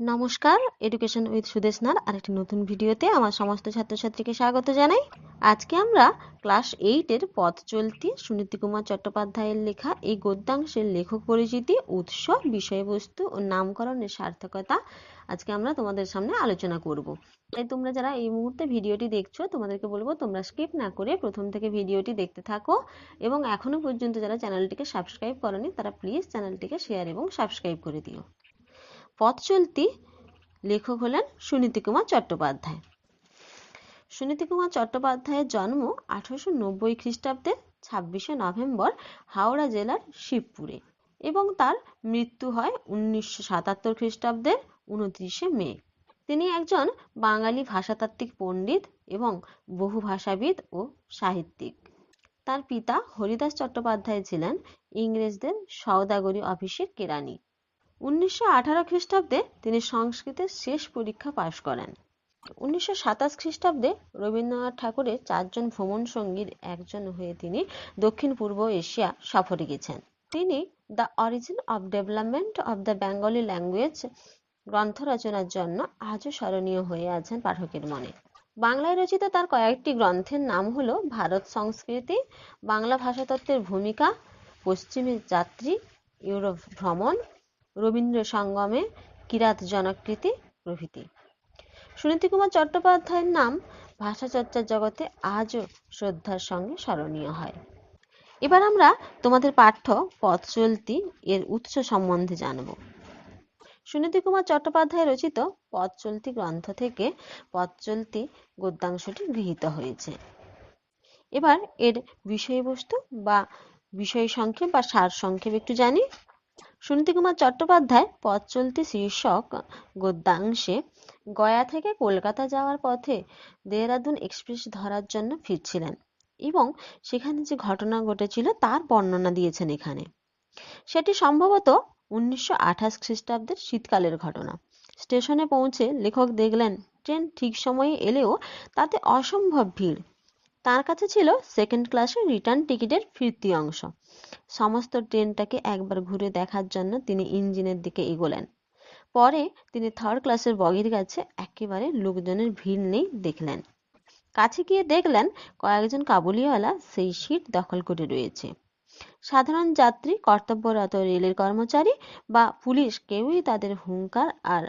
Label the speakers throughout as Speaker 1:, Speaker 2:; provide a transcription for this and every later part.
Speaker 1: নমস্কার education with সুদেশনার আরেকটি নতুন ভিডিওতে আমার সমস্ত ছাত্রছাত্রীকে স্বাগত জানাই। আজকে আমরা ক্লাস এইটের পথ চলতি সুনীতি কুমার চট্টোপাধ্যায়ের লেখা এই গদ্যাংশের লেখক পরিচিতি, উৎস, বিষয়বস্তু ও নামকরণের সার্থকতা আজকে আমরা তোমাদের সামনে আলোচনা করব। তাই তোমরা যারা এই মুহূর্তে ভিডিওটি দেখছ, তোমাদেরকে বলব তোমরা স্কিপ না করে প্রথম থেকে ভিডিওটি দেখতে থাকো এবং এখনও পর্যন্ত যারা চ্যানেলটিকে সাবস্ক্রাইব করনি, তারা প্লিজ চ্যানেলটিকে শেয়ার এবং সাবস্ক্রাইব করে দিও। পথ চলতি লেখক হলেন সুনীতি কুমার চট্টোপাধ্যায়। সুনীতি কুমার চট্টোপাধ্যায়ের জন্ম আঠারোশো নব্বই খ্রিস্টাব্দে ছাব্বিশে নভেম্বর হাওড়া জেলার শিবপুরে এবং তার মৃত্যু হয় উনিশশো সাতাত্তর খ্রিস্টাব্দের উনত্রিশে মে। তিনি একজন বাঙালি ভাষাতাত্ত্বিক পণ্ডিত এবং বহু ভাষাবিদ ও সাহিত্যিক। তার পিতা হরিদাস চট্টোপাধ্যায় ছিলেন ইংরেজদের সওদাগরি অফিসের কেরানি উনিশশো আঠারো খ্রিস্টাব্দে তিনি সংস্কৃতের শেষ পরীক্ষা পাশ করেন। উনিশশো সাতাশ খ্রিস্টাব্দে রবীন্দ্রনাথ ঠাকুরের চারজন ভ্রমণ সঙ্গীর একজন হয়ে তিনি দক্ষিণ পূর্ব এশিয়া সফরে গেছেন। তিনি the origin of development of the Bengali language গ্রন্থ রচনার জন্য আজও স্মরণীয় হয়ে আছেন পাঠকের মনে। বাংলায় রচিত তার কয়েকটি গ্রন্থের নাম হলো ভারত সংস্কৃতি বাংলা ভাষাতত্ত্বের ভূমিকা পশ্চিমের যাত্রী ইউরোপ ভ্রমণ রবীন্দ্র সঙ্গমে কিরাত জনকৃতি প্রভৃতি। সুনীতি কুমার চট্টোপাধ্যায়ের নাম ভাষা চর্চার জগতে আজও শ্রদ্ধার সঙ্গে স্মরণীয় হয়। এবার আমরা তোমাদের পাঠ্য পথ চলতি এর উৎস সম্বন্ধে জানব। সুনীতি কুমার চট্টোপাধ্যায় রচিত পথ চলতি গ্রন্থ থেকে পথ চলতি গদ্যাংশটি গৃহীত হয়েছে। এবার এর বিষয়বস্তু বা বিষয় সংক্ষেপ বা সার সংক্ষেপ একটু জানি। সুনীতি কুমার চট্টোপাধ্যায় পথ চলতি শীর্ষক গদ্যাংশে গয়া থেকে কলকাতা যাওয়ার পথে দেহরাদুন এক্সপ্রেস ধরার জন্য ফিরছিলেন এবং সেখানে যে ঘটনা ঘটেছিল তার বর্ণনা দিয়েছেন এখানে। সেটি সম্ভবত উনিশশো আঠাশ খ্রিস্টাব্দের শীতকালের ঘটনা। স্টেশনে পৌঁছে লেখক দেখলেন, ট্রেন ঠিক সময়ে এলেও তাতে অসম্ভব ভিড়। তার কাছে ছিল সেকেন্ড ক্লাসের রিটার্ন টিকিটের ফিরতি অংশ। সমস্ত ট্রেনটাকে একবার ঘুরে দেখার জন্য তিনি ইঞ্জিনের দিকে এগোলেন। পরে তিনি থার্ড ক্লাসের বগির কাছে একেবারে লোকজনের ভিড় নেই দেখলেন। কাছে গিয়ে দেখলেন কয়েকজন কাবুলিওয়ালা সেই সিট দখল করে রয়েছে। সাধারণ যাত্রী, কর্তব্যরত রেলের কর্মচারী বা পুলিশ কেউই তাদের হুঙ্কার আর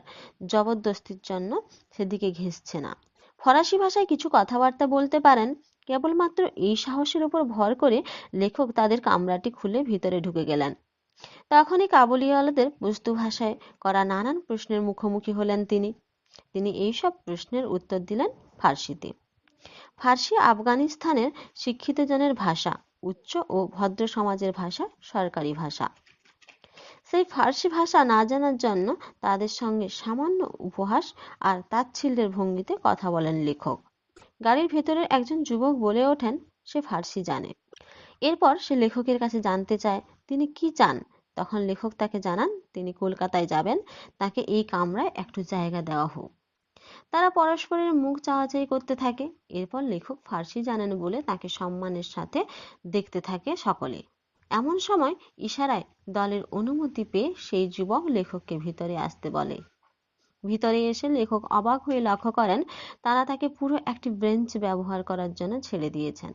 Speaker 1: জবরদস্তির জন্য সেদিকে ঘেঁষছে না। ফরাসি ভাষায় কিছু কথাবার্তা বলতে পারেন কেবলমাত্র এই সাহসের উপর ভর করে লেখক তাদের কামরাটি খুলে ভিতরে ঢুকে গেলেন। তখনই কাবুলিওয়ালাদের বস্তু ভাষায় করা নানান প্রশ্নের মুখোমুখি হলেন তিনি। তিনি এইসব প্রশ্নের উত্তর দিলেন ফার্সিতে। ফার্সি আফগানিস্তানের শিক্ষিত জনের ভাষা, উচ্চ ও ভদ্র সমাজের ভাষা, সরকারি ভাষা। সেই ফার্সি ভাষা না জানার জন্য তাদের সঙ্গে সামান্য উপহাস আর তাচ্ছিল্যের ভঙ্গিতে কথা বলেন লেখক। গাড়ির ভেতরের একজন যুবক বলে ওঠেন, সে ফার্সি জানে। এরপর সে লেখকের কাছে জানতে চায়, তিনি কি চান? তখন লেখক তাকে জানান, তিনি কলকাতায় যাবেন, তাকে এই কামরায় একটু জায়গা দেওয়া হোক। তারা পরস্পরের মুখ চাওয়াচাই করতে থাকে। এরপর লেখক ফার্সি জানেন বলে তাকে সম্মানের সাথে দেখতে থাকে সকলে। এমন সময় ইশারায় দলের অনুমতি পেয়ে সেই যুবক লেখককে ভিতরে আসতে বলে। ভিতরে এসে লেখক অবাক হয়ে লক্ষ্য করেন, তারা তাকে পুরো একটি ব্রেঞ্চ ব্যবহার করার জন্য ছেড়ে দিয়েছেন।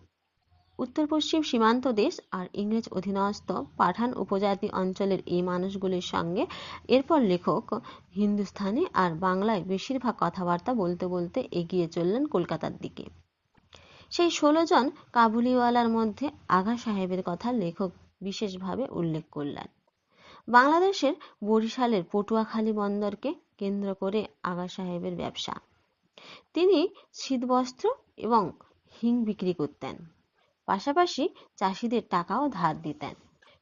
Speaker 1: উত্তর পশ্চিম সীমান্ত দেশ আর ইংরেজ অধীনস্থ পাঠান উপজাতি অঞ্চলের এই মানুষগুলির সঙ্গে এরপর লেখক হিন্দুস্থানি আর বাংলায় বেশিরভাগ কথাবার্তা বলতে বলতে এগিয়ে চললেন কলকাতার দিকে। সেই ষোলো জন কাবুলিওয়ালার মধ্যে আগা সাহেবের কথা লেখক বিশেষভাবে উল্লেখ করলেন। বাংলাদেশের বরিশালের পটুয়াখালী বন্দরকে কেন্দ্র করে আগা সাহেবের ব্যবসা। তিনি শীতবস্ত্র এবং হিং বিক্রি করতেন। পাশাপাশি চাষিদের টাকাও ধার দিতেন।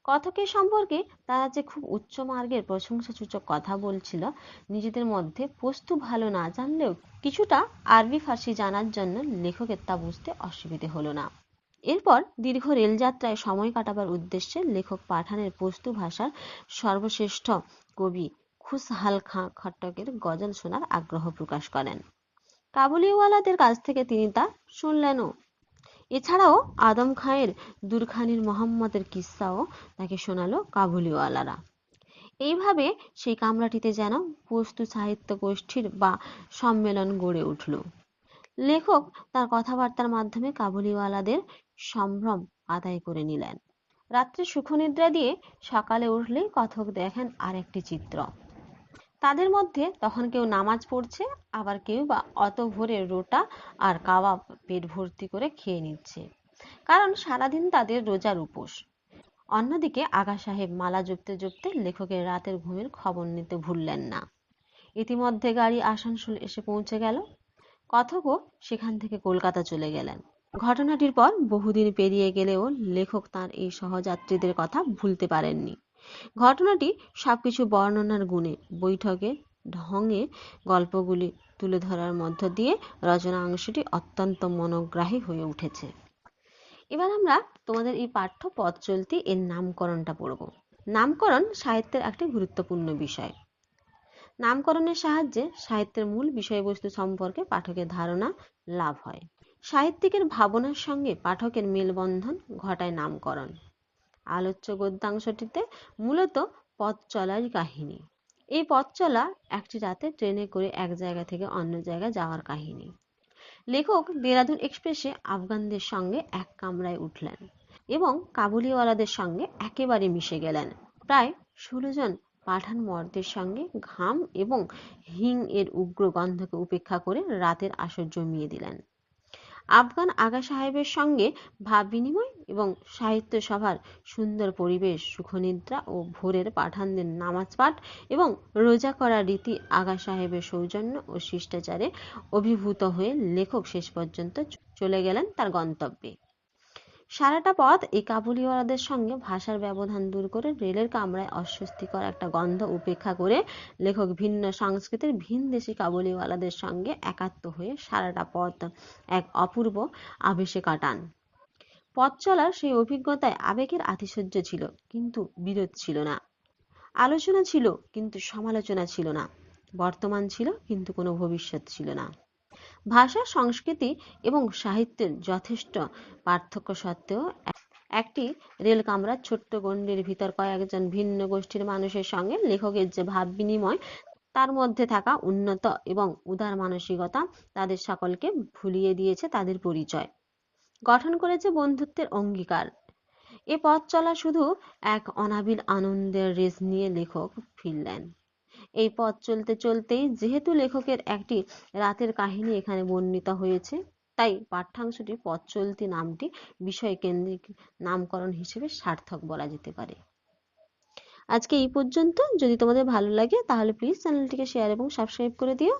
Speaker 1: কথকের সম্পর্কে তারা যে খুব উচ্চ মার্গের প্রশংসাসূচক কথা বলছিল, নিজেদের মধ্যে বস্তু ভালো না জানলেও কিছুটা আরবি ফার্সি জানার জন্য লেখকের তা বুঝতে অসুবিধে হলো না। এরপর দীর্ঘ রেলযাত্রায় সময় কাটাবার উদ্দেশ্যে লেখক পাঠানের পস্তু ভাষার সর্বশ্রেষ্ঠ কবি খুশহাল খাঁ খট্টকের গজল শোনার আগ্রহ প্রকাশ করেন। কাবুলিওয়ালাদের কাছ থেকে তিনি তা শুনলেনও। এছাড়াও আদম খাঁয়ের দুরখানির মোহাম্মদের কিস্সাও তাকে শোনালো কাবুলিওয়ালারা। এইভাবে সেই কামরাটিতে যেন বস্তু সাহিত্য গোষ্ঠীর বা সম্মেলন গড়ে উঠল। লেখক তার কথাবার্তার মাধ্যমে কাবুলিওয়ালাদের সম্ভ্রম আদায় করে নিলেন। রাত্রে সুখনিদ্রা দিয়ে সকালে উঠলেই কথক দেখেন আরেকটি চিত্র। তাদের মধ্যে তখন কেউ নামাজ পড়ছে, আবার কেউ বা অত ভোরে রোটা আর কাবাব পেট ভর্তি করে খেয়ে নিচ্ছে। কারণ সারাদিন তাদের রোজার উপোস। অন্যদিকে আগা সাহেব মালা জপতে জপতে লেখকের রাতের ঘুমের খবর নিতে ভুললেন না। ইতিমধ্যে গাড়ি আসানসোল এসে পৌঁছে গেল। কথকও সেখান থেকে কলকাতা চলে গেলেন। ঘটনাটির পর বহুদিন পেরিয়ে গেলেও লেখক তার এই সহযাত্রীদের কথা ভুলতে পারেননি। ঘটনাটি সবকিছু বর্ণনার গুণে, বৈঠকে, ঢঙে গল্পগুলি তুলে ধরার মধ্য দিয়ে রচনা অংশটি অত্যন্ত মনোগ্রাহী হয়ে উঠেছে। এবার আমরা তোমাদের এই পাঠ্য পথ চলতি এর নামকরণটা পড়ব। নামকরণ সাহিত্যের একটি গুরুত্বপূর্ণ বিষয়। নামকরণের সাহায্যে সাহিত্যের মূল বিষয়বস্তু সম্পর্কে পাঠকের ধারণা লাভ হয়। সাহিত্যিকের ভাবনার সঙ্গে পাঠকের মেলবন্ধন ঘটায় নামকরণ। আলোচ্য গদ্যাংশটিতে মূলত পথ চলারই কাহিনী। এই পথ চলা একটি রাতে ট্রেনে করে এক জায়গা থেকে অন্য জায়গায় যাওয়ার কাহিনী। লেখক দেরাদুন এক্সপ্রেসে আফগানদের সঙ্গে এক কামরায় উঠলেন এবং কাবুলিওয়ালাদের সঙ্গে একেবারে মিশে গেলেন। প্রায় ষোলো জন পাঠান মর্দের সঙ্গে ঘাম এবং হিং এর উগ্র গন্ধকে উপেক্ষা করে রাতের আসর জমিয়ে দিলেন। আফগান আগা সাহেবের সঙ্গে ভাব বিনিময় এবং সাহিত্য সভার সুন্দর পরিবেশ, সুখনিদ্রা ও ভোরের পাঠানদের নামাজ পাঠ এবং রোজা করার রীতি আগা সাহেবের সৌজন্য ও শিষ্টাচারে অভিভূত হয়ে লেখক শেষ পর্যন্ত চলে গেলেন তার গন্তব্যে। সারাটা পথ এই কাবুলিওয়ালাদের সঙ্গে ভাষার ব্যবধান দূর করে রেলের কামরায় অস্বস্তিকর একটা গন্ধ উপেক্ষা করে লেখক ভিন্ন সংস্কৃতির ভিন দেশি কাবুলিওয়ালাদের সঙ্গে একাত্ম হয়ে সারাটা পথ এক অপূর্ব আবেশে কাটান। পথ চলার সেই অভিজ্ঞতায় আবেগের আতিশয্য ছিল, কিন্তু বিরোধ ছিল না। আলোচনা ছিল, কিন্তু সমালোচনা ছিল না। বর্তমান ছিল, কিন্তু কোনো ভবিষ্যৎ ছিল না। ভাষা, সংস্কৃতি এবং সাহিত্যের যথেষ্ট পার্থক্য সত্ত্বেও একটি রেল কামরার ছোট্ট গণ্ডির ভিতর কয়েকজন ভিন্ন গোষ্ঠীর মানুষের সঙ্গে লেখকের যে ভাব বিনিময়, তার মধ্যে থাকা উন্নত এবং উদার মানসিকতা তাদের সকলকে ভুলিয়ে দিয়েছে তাদের পরিচয়। গঠন করেছে বন্ধুত্বের অঙ্গীকার। এ পথ চলা শুধু এক অনাবিল আনন্দের রেস নিয়ে লেখক ফিরলেন। এই পথ চলতে চলতেই যেহেতু লেখকের একটি রাতের কাহিনী এখানে বর্ণিত হয়েছে, তাই পাঠ্যাংশটি পথ চলতি নামটি বিষয় কেন্দ্রিক নামকরণ হিসেবে সার্থক বলা যেতে পারে। আজকে এই পর্যন্ত। যদি তোমাদের ভালো লাগে তাহলে প্লিজ চ্যানেলটিকে শেয়ার এবং সাবস্ক্রাইব করে দিও।